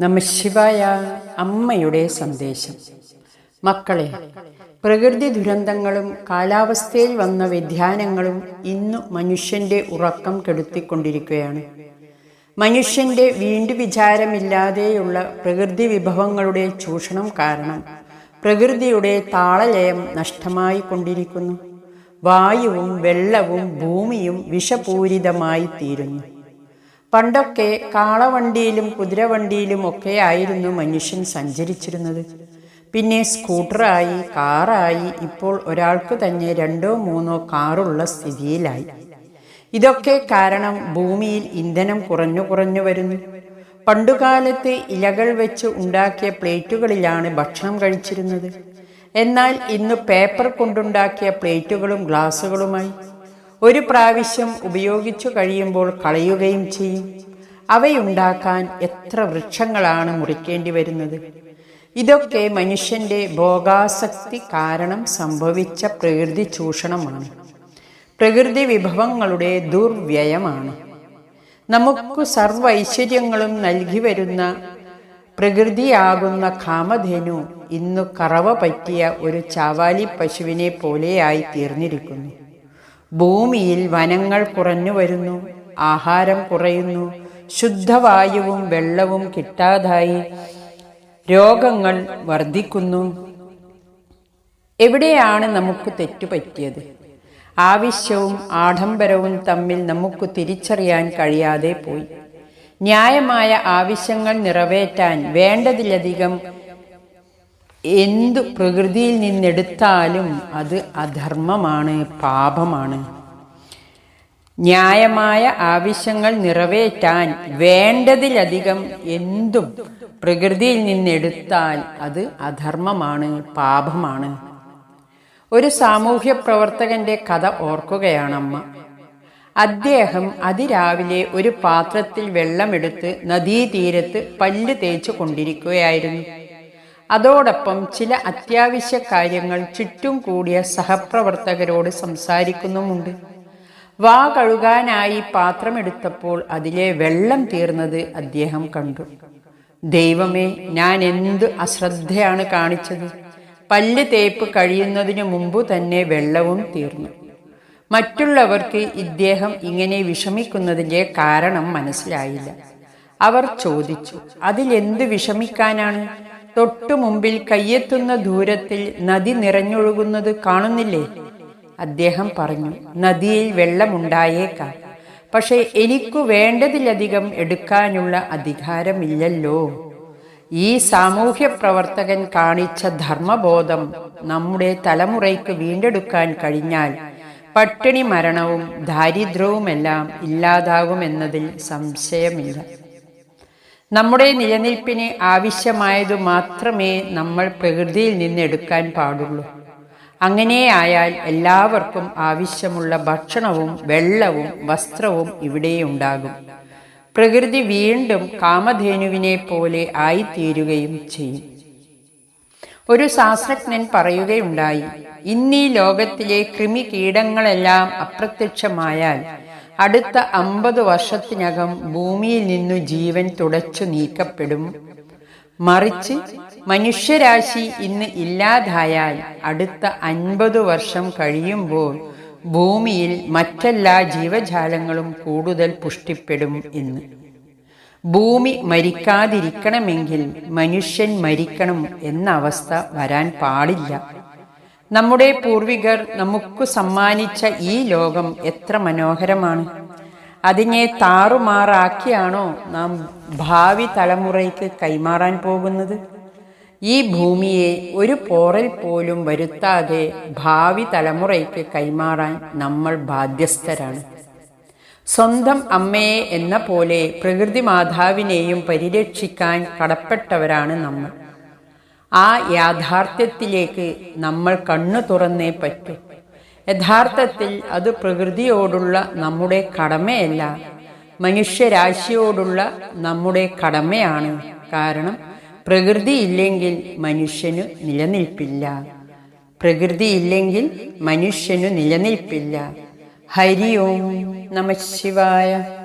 നമശിവായ അമ്മയുടെ സന്ദേശം. മക്കളെ പ്രകൃതി ദുരന്തങ്ങളും കാലാവസ്ഥയിൽ വന്ന വ്യതിയാനങ്ങളും ഇന്നു മനുഷ്യന്റെ ഉറക്കം കെടുത്തിക്കൊണ്ടിരിക്കുകയാണ്. മനുഷ്യന്റെ വീണ്ടു വിചാരമില്ലാതെയുള്ള പ്രകൃതി വിഭവങ്ങളുടെ ചൂഷണം കാരണം പ്രകൃതിയുടെ താളലയം നഷ്ടമായി കൊണ്ടിരിക്കുന്നു വായുവും വെള്ളവും ഭൂമിയും വിഷപൂരിതമായി തീരുന്നു പണ്ടൊക്കെ കാളവണ്ടിയിലും കുതിരവണ്ടിയിലും ഒക്കെ ആയിരുന്നു മനുഷ്യൻ സഞ്ചരിച്ചിരുന്നത്. പിന്നെ സ്കൂട്ടറായി കാറായി ഇപ്പോൾ ഒരാൾക്ക് തന്നെ രണ്ടോ മൂന്നോ കാറുള്ള സ്ഥിതിയിലായി. ഇതൊക്കെ കാരണം ഭൂമിയിൽ ഇന്ധനം കുറഞ്ഞു കുറഞ്ഞു വരുന്നു. പണ്ടുകാലത്ത് ഇലകൾ വെച്ച് ഉണ്ടാക്കിയ പ്ലേറ്റുകളിലാണ് ഭക്ഷണം കഴിച്ചിരുന്നത്. എന്നാൽ ഇന്ന് പേപ്പർ കൊണ്ടുണ്ടാക്കിയ പ്ലേറ്റുകളും ഗ്ലാസുകളുമായി. ഒരു പ്രാവശ്യം ഉപയോഗിച്ചു കഴിയുമ്പോൾ കളയുകയും ചെയ്യും. അവയുണ്ടാക്കാൻ എത്ര വൃക്ഷങ്ങളാണ് മുറിക്കേണ്ടി വരുന്നത്? ഇതൊക്കെ മനുഷ്യന്റെ ഭോഗാസക്തി കാരണം സംഭവിച്ച പ്രകൃതി ചൂഷണമാണ്. പ്രകൃതി വിഭവങ്ങളുടെ ദുർവ്യയമാണ്. നമുക്ക് സർവ ഐശ്വര്യങ്ങളും നൽകി വരുന്ന പ്രകൃതിയാകുന്ന കാമധേനു ഇന്നു കറവ പറ്റിയ ഒരു ചാവാലി പശുവിനെ പോലെയായി തീർന്നിരിക്കുന്നു. ഭൂമിയിൽ വനങ്ങൾ കുറഞ്ഞു വരുന്നു ആഹാരം കുറയുന്നു ശുദ്ധവായുവും വെള്ളവും കിട്ടാതായി രോഗങ്ങൾ വർദ്ധിക്കുന്നു. എവിടെയാണ് നമുക്ക് തെറ്റുപറ്റിയത് ആവശ്യവും ആഡംബരവും തമ്മിൽ നമുക്ക് തിരിച്ചറിയാൻ കഴിയാതെ പോയി. ന്യായമായ ആവശ്യങ്ങൾ നിറവേറ്റാൻ വേണ്ടതിലധികം എന്തു പ്രകൃതിയിൽ നിന്നെടുത്താലും അത് അധർമ്മമാണ് പാപമാണ്. ന്യായമായ ആവശ്യങ്ങൾ നിറവേറ്റാൻ വേണ്ടതിലധികം എന്തും പ്രകൃതിയിൽ നിന്നെടുത്താൽ അത് അധർമ്മമാണ് പാപമാണ്. ഒരു സാമൂഹ്യ പ്രവർത്തകന്റെ കഥ ഓർക്കുകയാണമ്മ. അദ്ദേഹം അതിരാവിലെ ഒരു പാത്രത്തിൽ വെള്ളമെടുത്ത് നദീതീരത്ത് പല്ല് തേച്ചു കൊണ്ടിരിക്കുകയായിരുന്നു അതോടൊപ്പം ചില അത്യാവശ്യ കാര്യങ്ങൾ ചുറ്റും കൂടിയ സഹപ്രവർത്തകരോട് സംസാരിക്കുന്നുമുണ്ട്. വാ കഴുകാനായി പാത്രമെടുത്തപ്പോൾ അതിലെ വെള്ളം തീർന്നത് അദ്ദേഹം കണ്ടു. ദൈവമേ ഞാൻ എന്ത് അശ്രദ്ധയാണ് കാണിച്ചത്. പല്ല് തേപ്പ് കഴിയുന്നതിനു മുമ്പ് തന്നെ വെള്ളവും തീർന്നു. മറ്റുള്ളവർക്ക് ഇദ്ദേഹം ഇങ്ങനെ വിഷമിക്കുന്നതിന്റെ കാരണം മനസ്സിലായില്ല. അവർ ചോദിച്ചു അതിലെന്ത് വിഷമിക്കാനാണ്? തൊട്ടു മുമ്പിൽ കയ്യെത്തുന്ന ദൂരത്തിൽ നദി നിറഞ്ഞൊഴുകുന്നത് കാണുന്നില്ലേ? അദ്ദേഹം പറഞ്ഞു നദിയിൽ വെള്ളമുണ്ടായേക്കാം. പക്ഷേ എനിക്കു വേണ്ടതിലധികം എടുക്കാനുള്ള അധികാരമില്ലല്ലോ. ഈ സാമൂഹ്യ പ്രവർത്തകൻ കാണിച്ച ധർമ്മബോധം നമ്മുടെ തലമുറയ്ക്ക് വീണ്ടെടുക്കാൻ കഴിഞ്ഞാൽ പട്ടിണി മരണവും ദാരിദ്ര്യവുമെല്ലാം ഇല്ലാതാകുമെന്നതിൽ സംശയമില്ല. നമ്മുടെ നിലനിൽപ്പിന് ആവശ്യമായതു മാത്രമേ നമ്മൾ പ്രകൃതിയിൽ നിന്ന് എടുക്കാൻ പാടുള്ളൂ. അങ്ങനെയായാൽ എല്ലാവർക്കും ആവശ്യമുള്ള ഭക്ഷണവും വെള്ളവും വസ്ത്രവും ഇവിടെയുണ്ടാകും പ്രകൃതി വീണ്ടും കാമധേനുവിനെ പോലെ ആയിത്തീരുകയും ചെയ്യും. ഒരു ശാസ്ത്രജ്ഞൻ പറയുകയുണ്ടായി ഇന്നീ ലോകത്തിലെ കൃമി കീടങ്ങളെല്ലാം അപ്രത്യക്ഷമായാൽ അടുത്ത അമ്പത് വർഷത്തിനകം ഭൂമിയിൽ നിന്നു ജീവൻ തുടച്ചു നീക്കപ്പെടും. മറിച്ച് മനുഷ്യരാശി ഇന്ന് ഇല്ലാതായാൽ അടുത്ത അൻപത് വർഷം കഴിയുമ്പോൾ ഭൂമിയിൽ മറ്റെല്ലാ ജീവജാലങ്ങളും കൂടുതൽ പുഷ്ടിപ്പെടും എന്ന്. ഭൂമി മരിക്കാതിരിക്കണമെങ്കിൽ മനുഷ്യൻ മരിക്കണം എന്ന അവസ്ഥ വരാൻ പാടില്ല. നമ്മുടെ പൂർവികർ നമുക്ക് സമ്മാനിച്ച ഈ ലോകം എത്ര മനോഹരമാണ്. അതിനെ താറുമാറാക്കിയാണോ നാം ഭാവി തലമുറയ്ക്ക് കൈമാറാൻ പോകുന്നത്? ഈ ഭൂമിയെ ഒരു പോറൽ പോലും വരുത്താതെ ഭാവി തലമുറയ്ക്ക് കൈമാറാൻ നമ്മൾ ബാധ്യസ്ഥരാണ്. സ്വന്തം അമ്മയെ എന്ന പോലെ പ്രകൃതി മാതാവിനെയും പരിരക്ഷിക്കാൻ കടപ്പെട്ടവരാണ് നമ്മൾ. ആ യാഥാർത്ഥ്യത്തിലേക്ക് നമ്മൾ കണ്ണു തുറന്നേ പറ്റൂ. യഥാർത്ഥത്തിൽ അത് പ്രകൃതിയോടുള്ള നമ്മുടെ കടമയല്ല മനുഷ്യരാശിയോടുള്ള നമ്മുടെ കടമയാണ്. കാരണം പ്രകൃതി ഇല്ലെങ്കിൽ മനുഷ്യനു നിലനിൽപ്പില്ല. പ്രകൃതി ഇല്ലെങ്കിൽ മനുഷ്യനു നിലനിൽപ്പില്ല. ഹരി ഓം നമ ശിവായ.